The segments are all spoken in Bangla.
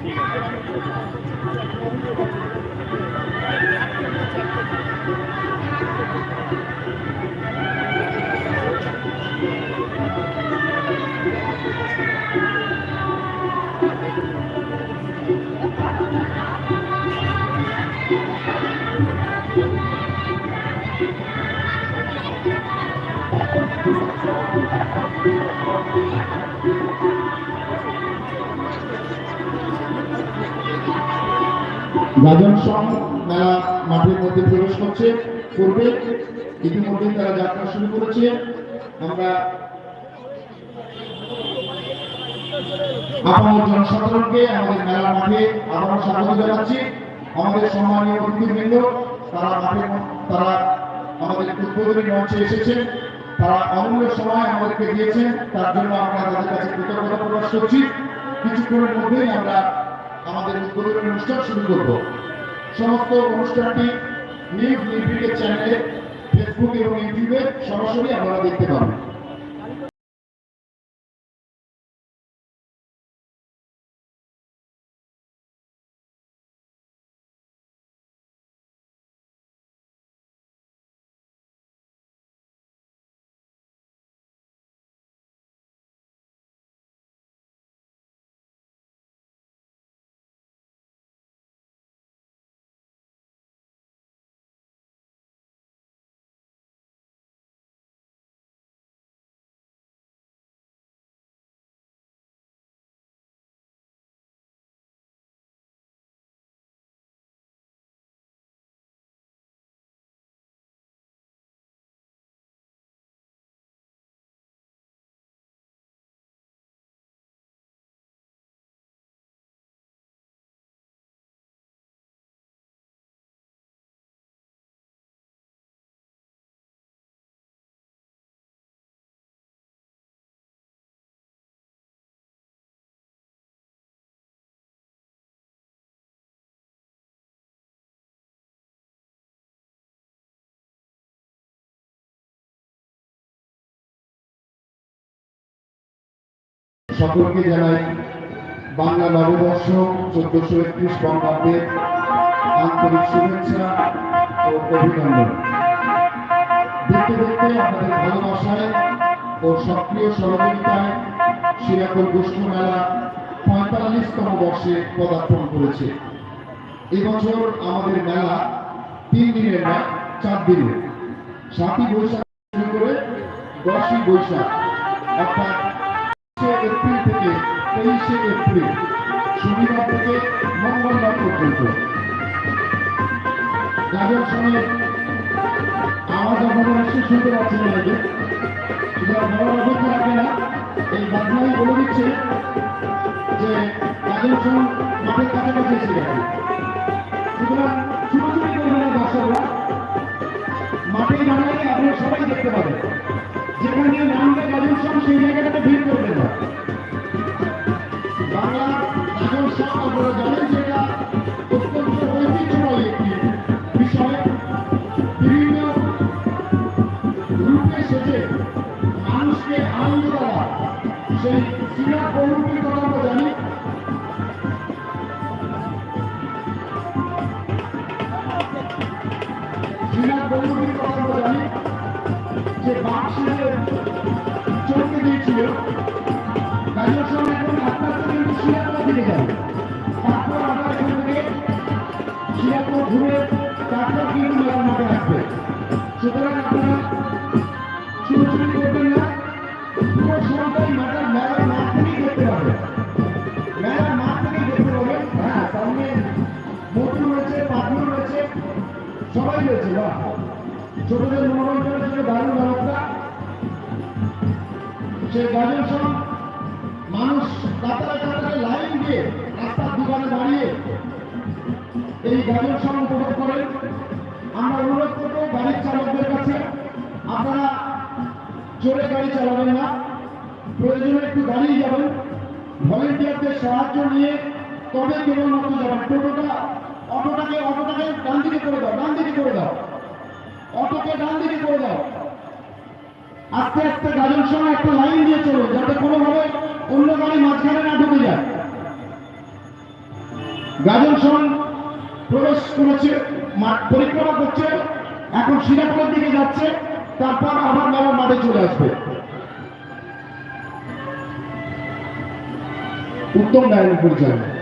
ঠিক আছে গাজন সং মেলা মাঠের মধ্যে প্রবেশ করছে, করবে। ইতিমধ্যে তারা যাত্রা শুরু করেছে। আমরা আপামর জনসাধারণকে আমাদের মেলা মাঠে আবারও স্বাগত জানাচ্ছি। আমাদের সম্মানীয় অতিথিবৃন্দ, তারা মাঠে, তারা আমাদের উদ্বোধনী মঞ্চে এসেছেন। তারা অমূল্য সময় আমাদেরকে দিয়েছেন। তার জন্য আমরা তাদের কাছে কৃতজ্ঞতা প্রকাশ করছি। কিছুক্ষণের মধ্যেই আমরা আমাদের উদ্বোধনী অনুষ্ঠান শুরু করব। সমস্ত অনুষ্ঠানটি নিউজ লিভিকে চ্যানেলে ফেসবুক এবং ইউটিউবে সরাসরি আপনারা দেখতে পাবেন। সকলকে জানাই বাংলা নববর্ষ চোদ্দশো একত্রিশ বঙ্গাব্দের আন্তরিক শুভেচ্ছা ও অভিনন্দন। দেখতে দেখতে আমাদের ভালোবাসায় ও সক্রিয় সহযোগিতায় শিরাকল গোষ্ঠী মেলা পঁয়তাল্লিশতম বর্ষে পদার্পণ করেছে। এবছর আমাদের মেলা তিন দিনের না, চার দিনের। সাতই বৈশাখ করে দশই বৈশাখ, অর্থাৎ এপ্রিল থেকে তেইশে এপ্রিল শনিবার থেকে মঙ্গলবার পর্যন্ত গাজন সময় আওয়াজ আপনারা নিশ্চয়ই শুনতে পাচ্ছেন অনেকে সুতরাং বড় রাখে না এই বাদনাই বলে দিচ্ছে যে গাজন সং মাঠের কাছাকাছি এসে গেছে সুতরাং ছুটোছুটি করবেন না দর্শকরা মাঠে দাঁড়ালে আপনারা সবাই দেখতে পাবেন? যেখানে গাজন সং সেই জায়গাটাতে ভিড় করবে না। বাংলা গাজন সং আপনারা জানেন সেই গাজন সহ মানুষ কাতারে কাতারে লাইন দিয়ে রাস্তার দোকানে দাঁড়িয়ে এই গাজন সহ উপভোগ করেন। আমরা অনুরোধ করব গাড়ির চালকদের কাছে, আপনারা জোরে গাড়ি চালাবেন না, প্রয়োজনে একটু দাঁড়িয়ে যাবেন। ভলেন্টিয়ারদের সাহায্য নিয়ে তবে কেবলমাত্র যাবেন। টোটোটা অটোটাকে অটোটাকে ডান দিকে করে দাও, ডান দিকে করে দাও। অটোকে ডান দিকে করে দাও। আস্তে আস্তে গাড়ির সময় একটা লাইন দিয়ে চলো যাতে কোনোভাবে অন্য গাড়ি মাঝখানে না ঢুকে যায়। গাজন সন প্রবেশ করেছে পরিক্রমা করছে, এখন সিরাপুরের দিকে যাচ্ছে, তারপর আবার মেলার মাঠে চলে আসবে। উত্তম গায়ন পরিচালনা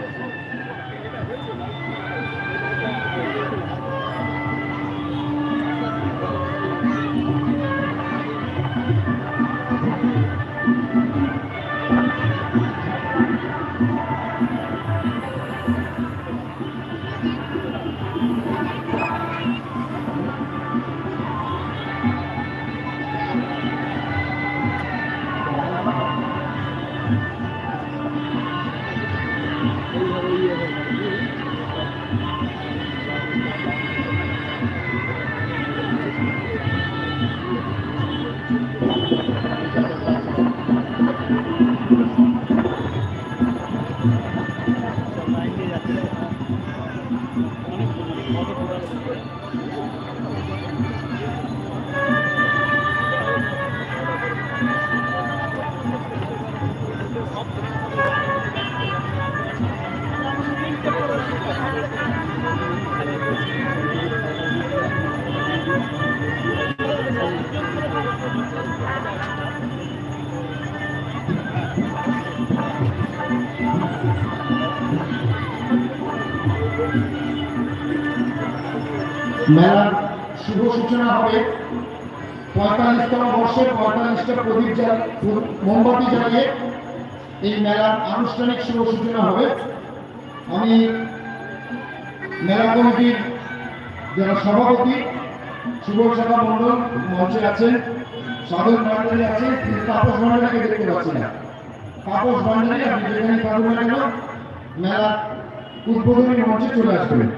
মেলার শুভ সূচনা হবে। পঁয়তাল্লিশতম বর্ষে পঁয়তাল্লিশটা প্রদীপ মোমবাতি জ্বালিয়ে এই মেলার আনুষ্ঠানিক শুভ সূচনা হবে। আমি মেলা কমিটির যারা সভাপতি শুভসভা মণ্ডল মঞ্চে আছেন সাধন মন্ডলী আছেন কিন্তু তাপস মন্ডলীকে দেখতে পাচ্ছি না। তাপস মন্ডলী আপনি যেখানে পাবেন না কেন মেলা উদ্বোধনী মঞ্চে চলে আসবেন।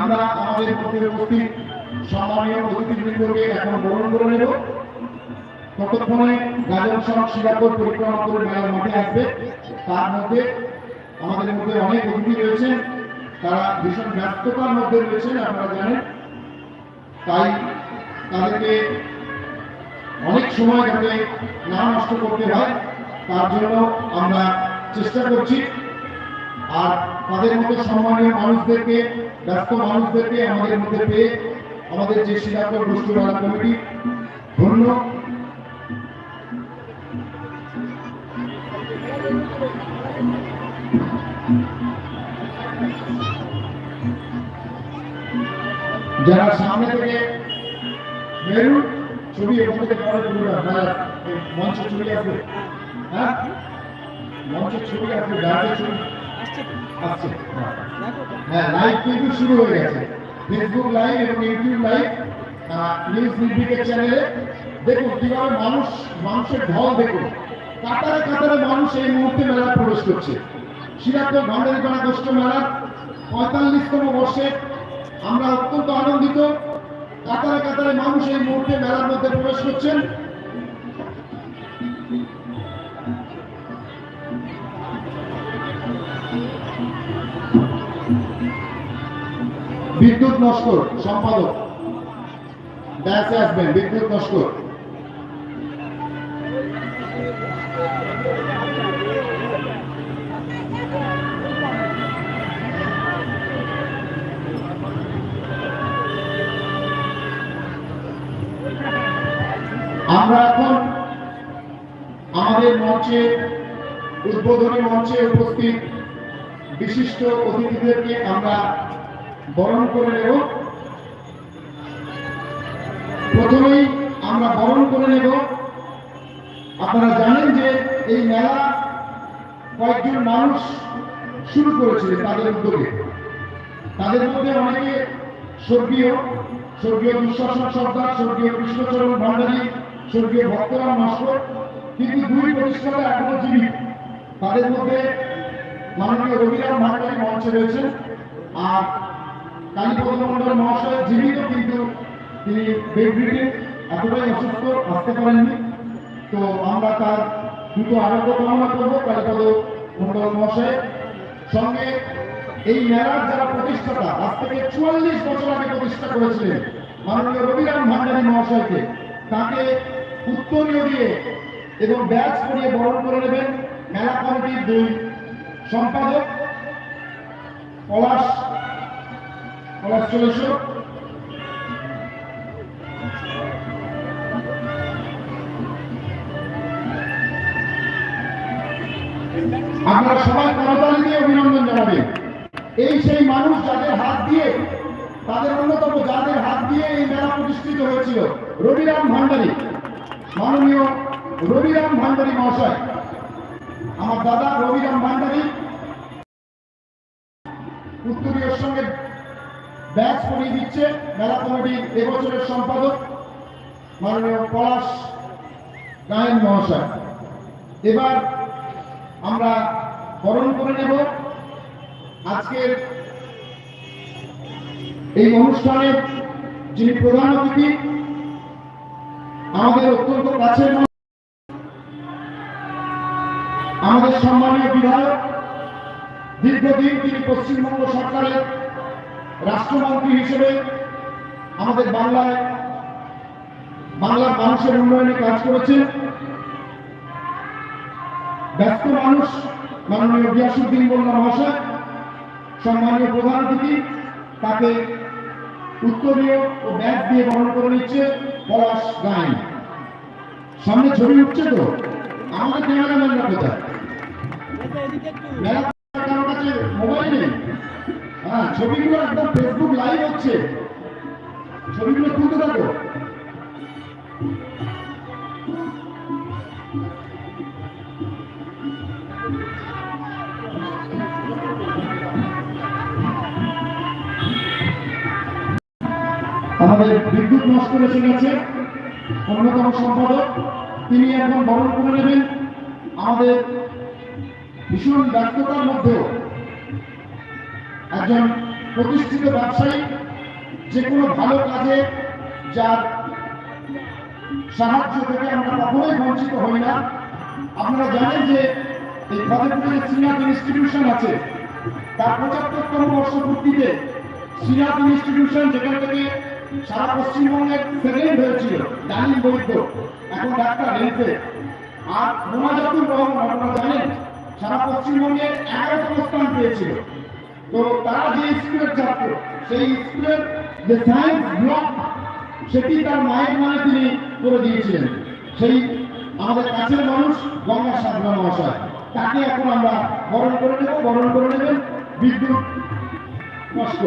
আমরা আমাদের মধ্যে উপস্থিত সম্মানীয় অতিথিবৃন্দকে এখন বরণ করে নেব। ততক্ষণে গাজন সড়ক শিরাপুর পরিক্রমা করে মেলার মাঠে আসবে। তার মধ্যে আমাদের মধ্যে অনেক অতিথি রয়েছেন। তারা ভীষণ ব্যস্ততার মধ্যে রয়েছেন, আপনারা জানেন। তাই তাদেরকে অনেক সময় যাতে না নষ্ট করতে হয়, তার জন্য আমরা চেষ্টা করছি। আর তাদের মতো সম্মানীয় মানুষদেরকে, ব্যস্ত মানুষদেরকে আমাদের মধ্যে পেয়ে আমাদের যে শিলাকর গোষ্ঠীওয়ালা কমিটি, ধন্য। যারা সামনে থেকে বেরুন ছবি ওখান থেকে পরে তুলবে আপনারা মঞ্চ ছবি আসবে হ্যাঁ? মঞ্চের ছবি আসবে গাড়ির ছবি আসছে হ্যাঁ। লাইভ কিন্তু শুরু হয়ে গেছে। ফেসবুক লাইভ এবং ইউটিউব লাইভ নিউজ নির্বিকের চ্যানেলে দেখুন কীভাবে মানুষ মানুষের ঢল দেখুন। কাতারে কাতারে মানুষ এই মুহূর্তে মেলায় প্রবেশ করছে। শিরাপুর ভান্ডারিপাড়া গোষ্ঠ মেলার পঁয়তাল্লিশতম বর্ষে আমরা অত্যন্ত আনন্দিত। কাতারে কাতারে মানুষ এই মুহূর্তে মেলার মধ্যে প্রবেশ করছেন। বিদ্যুৎ নস্কর, সম্পাদক। ব্যাসে আসবেন, বিদ্যুৎ নস্কর। আমরা এখন আমাদের মঞ্চে, উদ্বোধনী মঞ্চে উপস্থিত বিশিষ্ট অতিথিদেরকে আমরা বরণ করে নেব। প্রথমেই আমরা বরণ করে নেব। আপনারা জানেন যে এই মেলা কয়েকজন মানুষ শুরু করেছিলেন তাদের উদ্যোগে। তাদের মধ্যে অনেকে স্বর্গীয় স্বর্গীয় দুঃশাসন সর্দার, স্বর্গীয় কৃষ্ণচরণ ভান্ডারী স্বর্গীয় ভক্তরাম নস্কর কিন্তু দুই প্রতিষ্ঠাতা এখনও জীবিত। তাদের মধ্যে মাননীয় রবিরাম ভান্ডারী মঞ্চে রয়েছেন আর কালীপদ মন্ডল মহাশয় জীবিত কিন্তু তিনি বেডরিডে এতটাই অসুস্থ আসতে পারেননি। তো আমরা তার দ্রুত আরোগ্য কামনা করব কালীপদ মন্ডল মহাশয় সঙ্গে এই মেলার যারা প্রতিষ্ঠাতা, আজ থেকে চুয়াল্লিশ বছর আগে প্রতিষ্ঠা করেছিলেন মাননীয় রবিরাম ভান্ডারী মহাশয়কে। তাকে উত্তরীয় দিয়ে এবং ব্যাচ করিয়ে বরণ করে নেবেন মেলা কমিটির দুই সম্পাদক, পলাশ পলাশ চলে আপনারা সবাই করতালি অভিনন্দন জানাবেন। এই সেই মানুষ যাদের হাত দিয়ে তাদের অন্যতম যাদের হাত দিয়ে এই মেলা প্রতিষ্ঠিত হয়েছিল। রবিরাম ভান্ডারী। মাননীয় রবিরাম ভান্ডারী মহাশয়। আমার দাদা রবিরাম ভান্ডারী। উত্তরীয় সঙ্গে ব্যাচ পরিয়ে দিচ্ছে মেলা কমিটির এবছরের সম্পাদক, মাননীয় পলাশ গায়েন মহাশয়। এবার আমরা বরণ করে নেব। আজকের এই অনুষ্ঠানে যিনি প্রধান অতিথি, আমাদের অত্যন্ত কাছের আমাদের সম্মানীয় বিধায়ক, দীর্ঘদিন তিনি পশ্চিমবঙ্গ সরকারের রাষ্ট্রমন্ত্রী হিসেবে আমাদের বাংলায়, বাংলার মানুষের উন্নয়নে কাজ করেছেন। ব্যস্ত মানুষ, মাননীয় গিয়াসুদ্দিন মোল্লা মহাশয়, সম্মানীয় প্রধান অতিথি, তাকে উত্তরীয় ও দিয়ে বহন করে নিচ্ছে পলাশ সামনে ছবি উঠছে তো? আমাদের ক্যামেরাম্যানরা কোথায়? মেলা হ্যাঁ ছবিগুলো একদম ফেসবুক লাইভ হচ্ছে। ছবিগুলো তুলতে থাকো। আমাদের বিদ্যুৎ নষ্ট এসে গেছে। অন্যতম সম্পাদক, তিনি এখন বরণ করে নেবেন। আমাদের ভীষণ ব্যস্ততার মধ্যেও একজন প্রতিষ্ঠিত ব্যবসায়ী যে কোনো ভালো কাজে যার সাহায্য থেকে আমরা কখনোই বঞ্চিত হই না। আপনারা জানেন যে এই ফতেপুরে শ্রীনাথ ইনস্টিটিউশন আছে। তার পঁচাত্তরতম বর্ষপূর্তিতে শ্রীনাথ ইনস্টিটিউশন যেখান থেকে সারা পশ্চিমবঙ্গের সেকেন্ড হয়েছিল বৈদ্য। এখন ডাক্তার আর মোনাজাতুর রহমান, আপনারা জানেন, সারা পশ্চিমবঙ্গে স্থান পেয়েছিল। তো তারা যে স্কুলের ছাত্র, সেই স্কুলের যে সায়েন্স ব্লক সেটি তার মায়ের মানে তিনি করে দিয়েছিলেন। সেই আমাদের কাছের মানুষ, গঙ্গা সাধনা মহাশয়, তাকে এখন আমরা বরণ করে নেব, বরণ করে নেবেন বিদ্যুৎ নষ্ট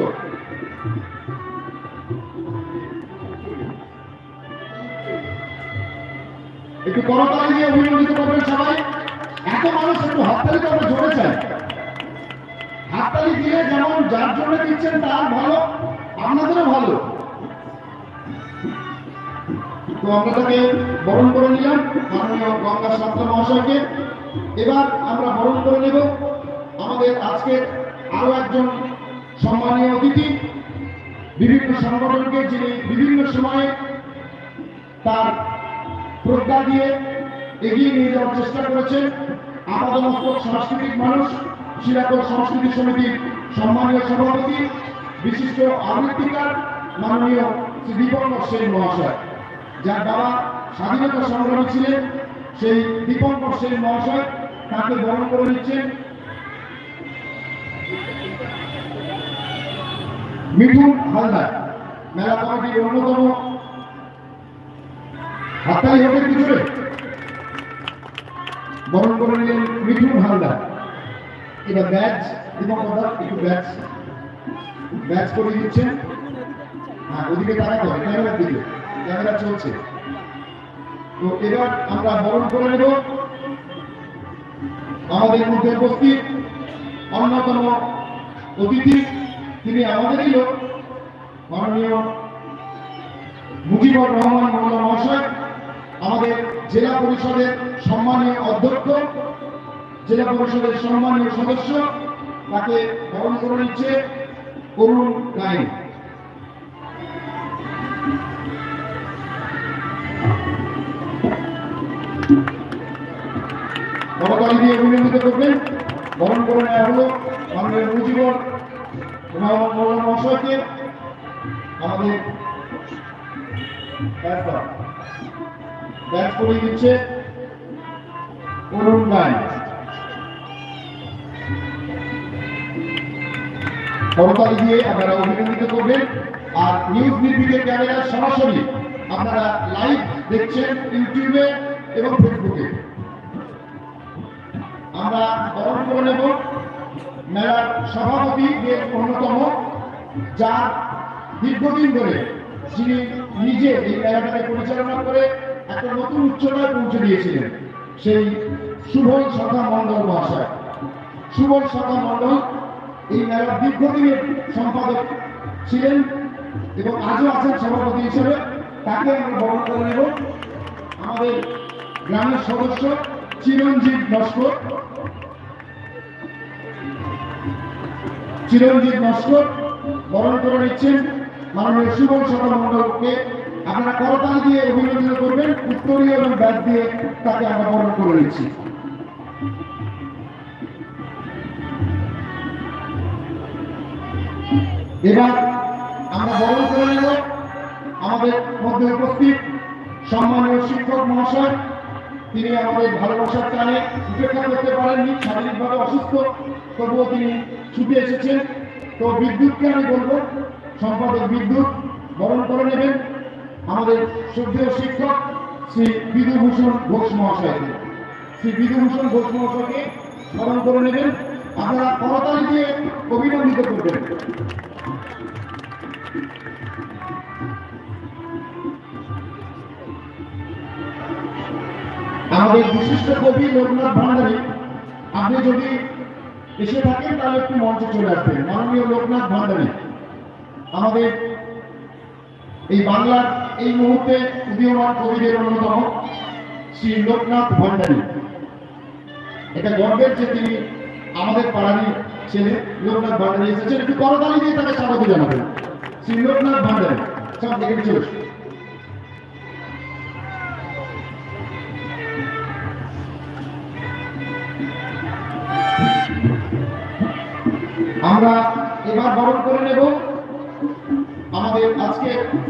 একটু করতালি দিয়ে অভিনন্দিত করবেন সবাই। এত মানুষ একটু হাততালি তো আমরা জোরে চাই। হাততালি দিয়ে যেমন যার জন্য দিচ্ছেন তার ভালো, আপনাদেরও ভালো। তো আমরা তাকে বরণ করে নিলাম মাননীয় গঙ্গা সাত্রা মহাশয়কে। এবার আমরা বরণ করে নেব আমাদের আজকের আরও একজন সম্মানীয় অতিথি। বিভিন্ন সংগঠনকে যিনি বিভিন্ন সময়ে তার প্রজ্ঞা দিয়ে এগিয়ে নিয়ে যাওয়ার চেষ্টা করেছেন আপাদমস্তক সাংস্কৃতিক মানুষ শিলাকর সংস্কৃতি সমিতির সম্মানীয় সভাপতি, বিশিষ্ট আবৃত্তিকার মাননীয় শ্রী দীপঙ্কর সেন মহাশয়। যার বাবা স্বাধীনতা সংগ্রামী ছিলেন, সেই দীপঙ্কর সেন মহাশয় তাকে বরণ করে নিচ্ছেন। মিঠুন হালদার, মেলা কমিটির অন্যতম হাততালি হবে পিছনে বরণ করে নিলেন মিঠুন হালদার। এবার ব্যাচ এবং একটু ব্যাচ। ব্যাচ করে দিচ্ছেন। হ্যাঁ ওদিকে তাকাতে হবে ক্যামেরার দিকে। ক্যামেরা চলছে। তো এবার আমরা বরণ করে নেব। আমাদের মধ্যে উপস্থিত অন্যতম অতিথি, তিনি আমাদেরই লোক। মাননীয় মুজিবুর রহমান মোল্লা জেলা পরিষদের সম্মানীয় অধ্যক্ষ, জেলা পরিষদের সম্মানীয় সদস্য, তাকে বরণ করে নিচ্ছে করুণ মহাশয়কে। আমাদের ব্যাপার করে দিচ্ছে করুণ গাইন করতালি দিয়ে আপনারা অভিনন্দিত করবেন। আর নিউজ নির্বিকের ক্যামেরা সরাসরি আপনারা লাইভ দেখছেন ইউটিউবে এবং ফেসবুকে। আমরা বরণ করে নেব। মেলার সভাপতি যে অন্যতম, যার দীর্ঘদিন ধরে যিনি নিজে এই মেলাটাকে পরিচালনা করে একটা নতুন উচ্চতায় পৌঁছে দিয়েছিলেন সেই সুভল সখা মণ্ডল মহাশয়। সুবল সখা মণ্ডল এই মেলার দীর্ঘদিনের সম্পাদক ছিলেন এবং আজও আছেন সভাপতি হিসেবে। তাকে আমরা বরণ করে নেব। আমাদের গ্রামের সদস্য চিরঞ্জিত নস্কর চিরঞ্জিত নস্কর বরণ করে নিচ্ছেন মাননীয় সুবল সভা মণ্ডলকে আপনারা করতালি দিয়ে অভিনন্দন করবেন, উত্তরীয় এবং ব্যাগ দিয়ে তাকে আমরা বরণ করে নিচ্ছি। এবার আমরা বরণ করে নেব আমাদের মধ্যে উপস্থিত সম্মানীয় শিক্ষক মহাশয়। তিনি আমাদের ভালোবাসার টানে উপেক্ষা করতে পারেননি, শারীরিকভাবে অসুস্থ, তবুও তিনি ছুটে এসেছেন। তো বিদ্যুৎকে আমি বলব, সম্পাদক বিদ্যুৎ, বরণ করে নেবেন। আমাদের শ্রদ্ধেয় শিক্ষক শ্রী বিধুভূষণ ঘোষ মহাশয়কে শ্রী বিধুভূষণ ঘোষ মহাশয়কে স্মরণ করে নেবেন। আপনারা করতালি দিয়ে অভিনন্দিত করবেন। আমাদের বিশিষ্ট কবি লোকনাথ ভান্ডারী, আপনি যদি এসে থাকেন, তাহলে একটু মঞ্চে চলে আসবেন। মাননীয় লোকনাথ ভান্ডারী, আমাদের এই বাংলার এই মুহূর্তে উদীয়মান কবিদের অন্যতম শ্রী লোকনাথ ভান্ডারী এটা গর্বের যে তিনি আমাদের পাড়ারই ছেলে লোকনাথ ভান্ডারী এসেছেন। একটু করতালি দিয়ে তাকে স্বাগত জানাবেন। শ্রী লোকনাথ ভান্ডারী সব দেখে আমরা এবার বরণ করে নেব। আমাদের আজকে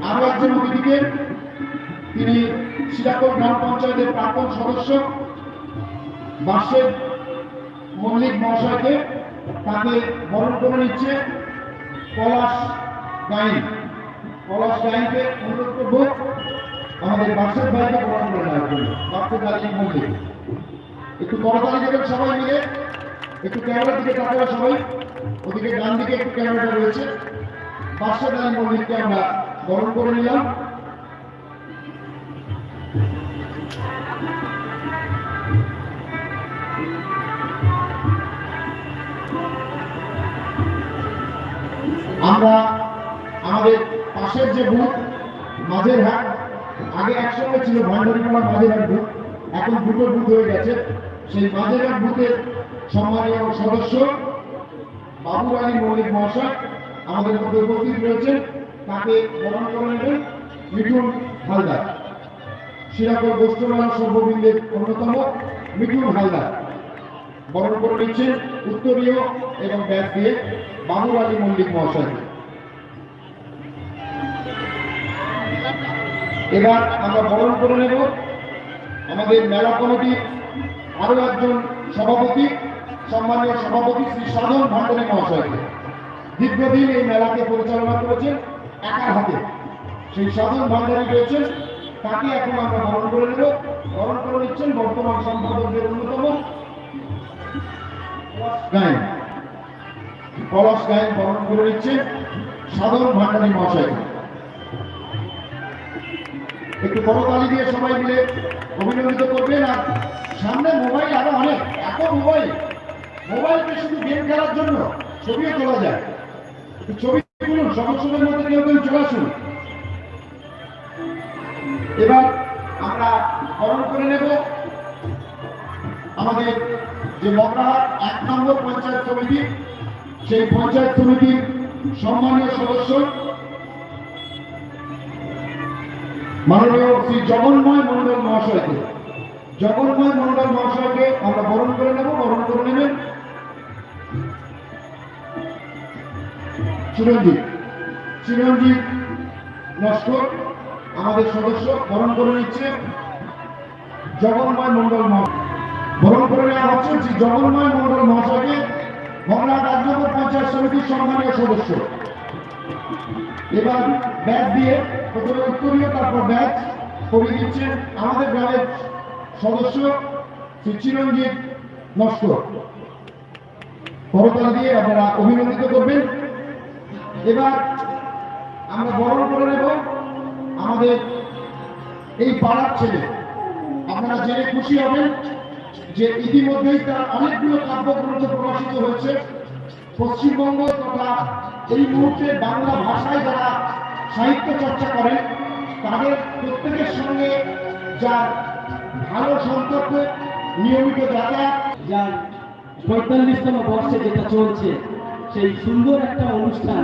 আরও একজন অতিথিকে তিনি শিরাকোট গ্রাম পঞ্চায়েতের প্রাক্তন সদস্য বাসের মল্লিক মহাশয়কে তাকে বরণ করে নিচ্ছে পলাশ গাইন। পলাশ গাইনকে অনুরোধ করব আমাদের বাসের ভাইকে বরণ করে নেওয়ার জন্য বাসের গাইন মল্লিক। একটু করতালি দেবেন সবাই মিলে, একটু ক্যামেরার দিকে তাকাবে সবাই। ওদিকে ডান দিকে একটু ক্যামেরাটা রয়েছে। পাঁচশো টাকা মন্দিরকে আমরা বরণ করে নিলাম। আমরা আমাদের পাশের যে বুথ মাঝের হাট, আগে একসঙ্গে ছিল ভান্ডারিপাড়া মাঝের হাট বুথ এখন দুটো বুথ হয়ে গেছে। সেই মাঝের হাট বুথের সম্মানীয় সদস্য বাবু মৌলিক মহাশয় আমাদের মধ্যে উপস্থিত রয়েছেন, তাকে বরণ করে নেবেন মিঠুন হালদার। শিরাপুর গোষ্ঠমেলা সর্ববৃন্দের অন্যতম মিঠুন হালদার। বরণ করে নিচ্ছেন উত্তরীয় এবং ব্যাগ দিয়ে বাবু আলী মল্লিক মহাশয়। এবার আমরা বরণ করে নেব আমাদের মেলা কমিটির আরও একজন সভাপতি, সম্মানীয় সভাপতি শ্রী সাধন ভান্ডারী মহাশয়কে। দীর্ঘদিন এই মেলাকে পরিচালনা করেছেন একার হাতে। সেই সাধন ভান্ডারী রয়েছেন, তাকে এখন আমরা বরণ করে নেব। বরণ করে নিচ্ছেন বর্তমান সম্পাদকদের অন্যতম গায়ন। পলাশ গায়ন বরণ করে নিচ্ছেন সাধন ভান্ডারী মহাশয়কে একটু করতালি দিয়ে সবাই মিলে অভিনন্দিত করবেন। আর সামনে মোবাইল আরও অনেক, এত মোবাইল। মোবাইলকে শুধু গেম খেলার জন্য ছবিও তোলা যায়। ছবি তুলুন মধ্যে কেউ চলে আসুন। এবার আমরা বরণ করে নেব। আমাদের যে মগরাহাট এক নম্বর পঞ্চায়েত সমিতি, সেই পঞ্চায়েত সমিতির সম্মানীয় সদস্য, মাননীয় শ্রী জগন্ময় মন্ডল মহাশয়কে। জগন্ময় মন্ডল মহাশয়কে আমরা বরণ করে নেব, বরণ করে নেবেন। চিরঞ্জিত চিরঞ্জিত নস্কর, আমাদের সদস্য, বরণ করে নিচ্ছে জগন্ময় মন্ডল মহাশয়। বরণ করে নেওয়া হচ্ছে শ্রী জগন্ময় মন্ডল মহাশয়কে এক নম্বর পঞ্চায়েত সমিতির সম্মানীয় সদস্য। এবার ব্যাচ দিয়ে প্রথমে উত্তরীয় তারপর ব্যাচ করে দিচ্ছেন আমাদের গ্রামের সদস্য শ্রী চিরঞ্জিত নস্কর। করতলা দিয়ে আপনারা অভিনন্দিত করবেন। এবার আমরা বরণ করে নেব আমাদের এই পাড়ার ছেলে। আপনারা জেনে খুশি হবেন যে ইতিমধ্যেই তার অনেকগুলো কাব্যগ্রন্থ প্রকাশিত হয়েছে। পশ্চিমবঙ্গ তথা এই মুহূর্তে বাংলা ভাষায় যারা সাহিত্য চর্চা করেন, তাদের প্রত্যেকের সঙ্গে যার ভালো সম্পর্ক, নিয়মিত যাতায়াত, যার পঁয়তাল্লিশতম বর্ষে যেটা চলছে, সেই সুন্দর একটা অনুষ্ঠান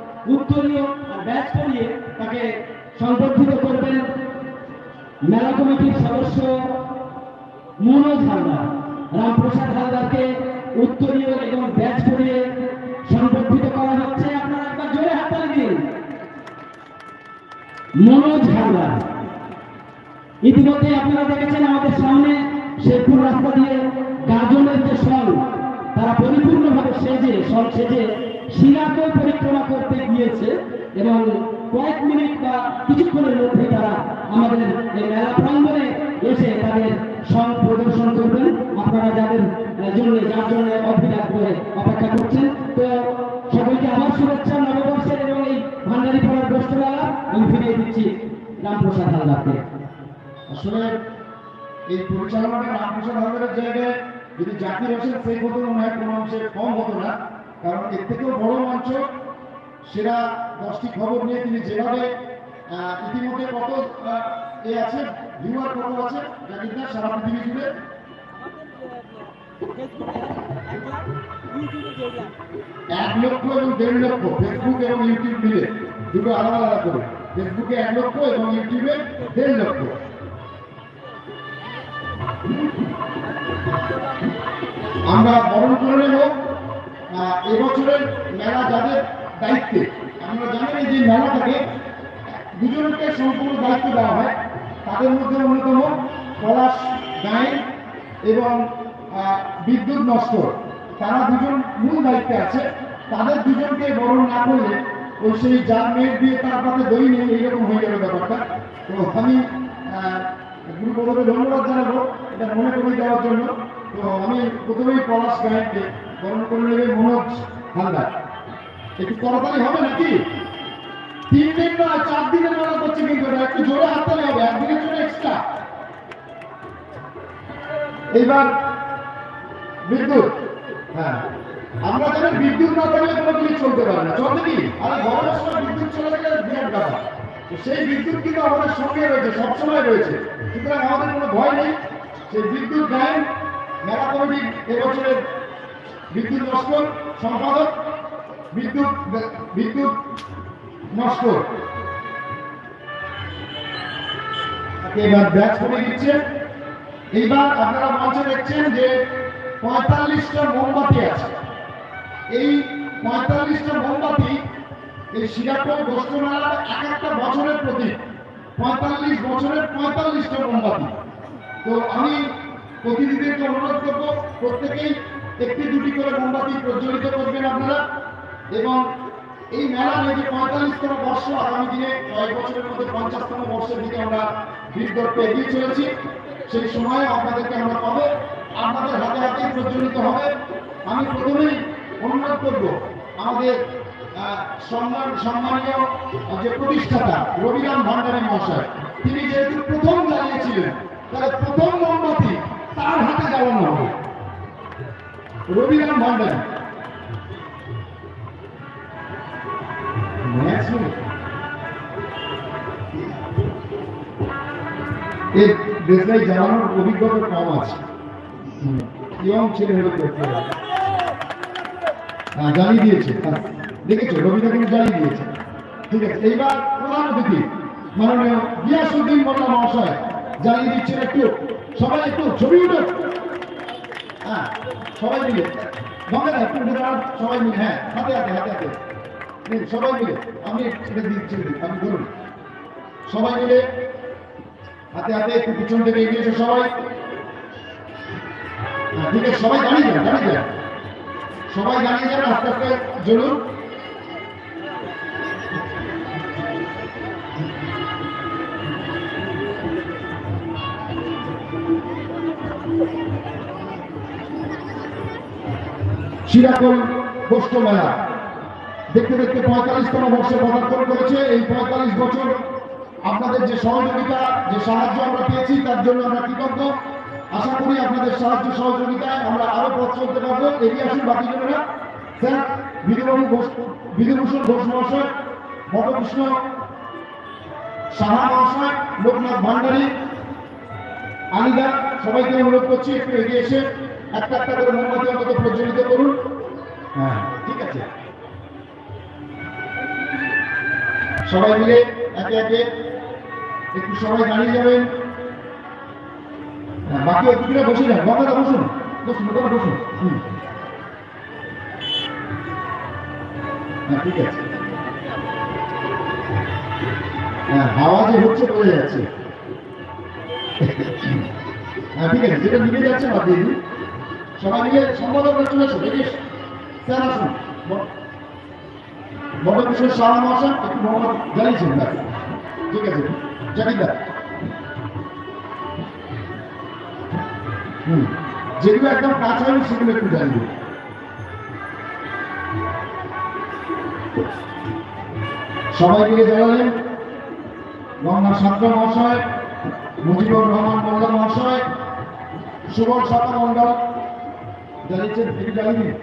করবেন মেলা কমিটির সদস্য একবার জোরে মনোজ ইতিমধ্যে আপনারা দেখেছেন আমাদের সামনে শেরপুর রাস্তা দিয়ে গাজনের যে সং তারা পরিপূর্ণভাবে সেজে সং সেজে শিলাকেও পরিক্রমা করতে গিয়েছে এবং কয়েক মিনিট বা কিছুক্ষণের মধ্যে তারা আমাদের এই মেলা প্রাঙ্গণে এসে তাদের সং প্রদর্শন করবেন। আপনারা যাদের জন্য, যার জন্য অভিলাপ করে অপেক্ষা করছেন, তো সকলকে আবার শুভেচ্ছা, নববর্ষের এবং এই ভান্ডারি পড়ার দোষ্ট মেলা আমি ফিরিয়ে দিচ্ছি রামপ্রসাদ হালদারকে। আসলে এই পরিচালনাটা রামপ্রসাদ হালদারের জায়গায় যদি জাকির হোসেন সেই হতো মনে কোনো অংশে কম হতো না। কারণ এর থেকেও বড় মঞ্চ সেরা দশটি খবর নিয়ে তিনি যেভাবে ইতিমধ্যে কত এ আছে ভিউয়ার কত আছে জাকির দা সারা পৃথিবী জুড়ে। এক লক্ষ এবং দেড় লক্ষ ফেসবুক এবং ইউটিউব মিলে দুটো আলাদা আলাদা করে। ফেসবুকে এক লক্ষ এবং ইউটিউবে দেড় লক্ষ। আমরা বরণ করে নেব। এবছরের মেলা যাদের দায়িত্বে। আমরা এই যে মেলাটাকে দুজনকে সম্পূর্ণ দায়িত্ব দেওয়া হয়। তাদের মধ্যে অন্যতম পলাশ গায়েন এবং বিদ্যুৎ নষ্ট তারা দুজন মূল দায়িত্বে আছে। তাদের দুজনকে বরণ না করলে ওই সেই যার মেয়ের দিয়ে তার পাতে দই নেই এইরকম হয়ে যাবে ব্যাপারটা। তো আমি গুরুপদকে ধন্যবাদ জানাব এটা মনে করে দেওয়ার জন্য। তো আমি প্রথমেই পলাশ গায়ককে বরণ করে নেবে মনোজ হালদার একটু তাড়াতাড়ি হবে নাকি? তিন দিন নয়, চার দিনের মেলা করছে কিন্তু একটু জোরে হাততালি হবে, একদিনের জন্য এক্সট্রা এইবার বিদ্যুৎ। হ্যাঁ। আমরা জানি বিদ্যুৎ না থাকলে কোনো কিছু চলতে পারে না। চলতে কি? আর গরমের সময় বিদ্যুৎ চলে গেলে বিরাট ব্যাপার। সেই বিদ্যুৎ কিন্তু আমাদের সঙ্গে রয়েছে, সবসময় রয়েছে। সুতরাং আমাদের কোনো ভয় নেই। সেই বিদ্যুৎ গায়ন মেলা কমিটির এবছরের বিদ্যুৎ নস্কর সম্পাদক, বিদ্যুৎ বিদ্যুৎ নস্কর এবার ব্যাচ করে দিচ্ছে এইবার আপনারা মঞ্চে দেখছেন যে পঁয়তাল্লিশটা মোমবাতি আছে। এই পঁয়তাল্লিশটা মোমবাতি এই শিরাপুর গোষ্ঠমেলার এক একটা বছরের প্রতীক। পঁয়তাল্লিশ বছরের পঁয়তাল্লিশটা মোমবাতি। তো আমি প্রতিনিধিদেরকে অনুরোধ করব, প্রত্যেকেই একটি, দুটি করে মোমবাতি প্রজ্বলিত করবেন আপনারা। এবং এই মেলা যে পঁয়তাল্লিশতম বর্ষ আগামী দিনে, কয়েক বছরের মধ্যে পঞ্চাশতম বর্ষের দিকে আমরা বৃদ্ধত্ব এগিয়ে চলেছি। সেই সময়ে আপনাদেরকে আমরা পাবো। আপনাদের হাতে হাতেই প্রজ্বলিত হবে। আমি প্রথমেই অনুরোধ করব, আমাদের সম্মান, সম্মানীয় যে প্রতিষ্ঠাতা, রবিরাম ভান্ডারী মহাশয়, তিনি যেহেতু প্রথম জ্বালিয়েছিলেন তাহলে প্রথম মোমবাতি তার হাতে জ্বালানো হবে। রবিরাম ভান্ডারী করতে হ্যাঁ, জ্বালিয়ে দিয়েছে। হ্যাঁ, জ্বালিয়ে দিয়েছে। ঠিক আছে এইবার মহাশয় জ্বালিয়ে দিচ্ছেন একটু। সবাই একটু ছবি উঠো হ্যাঁ সবাই মিলে। মনে হয় উঠে সবাই মিলে হ্যাঁ হাতে হাতে হাতে হাতে। সবাই মিলে আমি ছেড়ে দিচ্ছি আমি ধরুন। সবাই মিলে হাতে হাতে একটু পিছন থেকে এগিয়েছে সবাই। হ্যাঁ, ঠিক আছে সবাই জানিয়ে যান জানিয়ে যান। সবাই জানিয়ে যান আস্তে আস্তে জ্বলুন। শিরাকল গোষ্ঠ মেলা দেখতে দেখতে পঁয়তাল্লিশতম বর্ষে পদার্পণ করেছে। এই পঁয়তাল্লিশ বছর আপনাদের যে সহযোগিতা, যে সাহায্য আমরা পেয়েছি, তার জন্য আমরা কৃতজ্ঞ। আশা করি আপনাদের সাহায্য সহযোগিতায় আমরা আরও পথ চলতে পারব। এগিয়ে আসুন, বাকি জনেরা। স্যার, বিধুবাবু ঘোষ, বিধুভূষণ ঘোষ মহাশয় মধকৃষ্ণ সাহা মহাশয়, লোকনাথ ভান্ডারী আলিদা সবাইকে অনুরোধ করছি, একটু এগিয়ে এসে। একটা একটা করে মোমবাতি অন্তত প্রজ্বলিত করুন। হ্যাঁ। ঠিক আছে। সবাই মিলে একে একে একটু সবাই দাঁড়িয়ে যাবেন। হ্যাঁ, বাকি অতিথিরা বসে যান। বাবাদা বসুন। বসুন বাবা বসুন। হুম। হ্যাঁ ঠিক আছে। হ্যাঁ হাওয়া যে হচ্ছে বোঝা যাচ্ছে। হ্যাঁ ঠিক আছে। যেটা নিভে যাচ্ছে বাদ দিয়ে দিন। সবাই মিলে সম্পাদকরা চলে আসুন এই যে স্যার, আসুন। সাহা মহাশয় একটু মোহাম্মদ জানিয়েছেন ঠিক আছে। জাকিরদা হুম। যেগুলো একদম কাজ হয়নি সেগুলো একটু জানিয়ে দিন। সবাই মিলে জানালেন গঙ্গা সান্তা মহাশয়, মুজিবুর রহমান মোল্লা মহাশয়, সুবল সাতা মন্ডল জানিয়েছেন একটু জানিয়ে দিন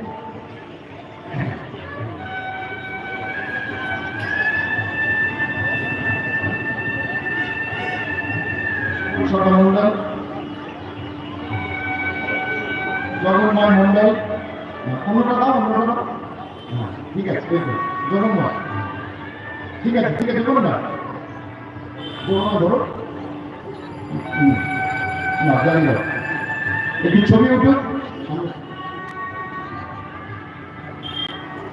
মন্ডল, জগন্ময় মন্ডল অন্যটা দাও অন্যটা ঠিক আছে জগন্ময়। ঠিক আছে ঠিক আছে কোনটা কোনটা ধরো। না, জানি না। একটু ছবি উঠুন।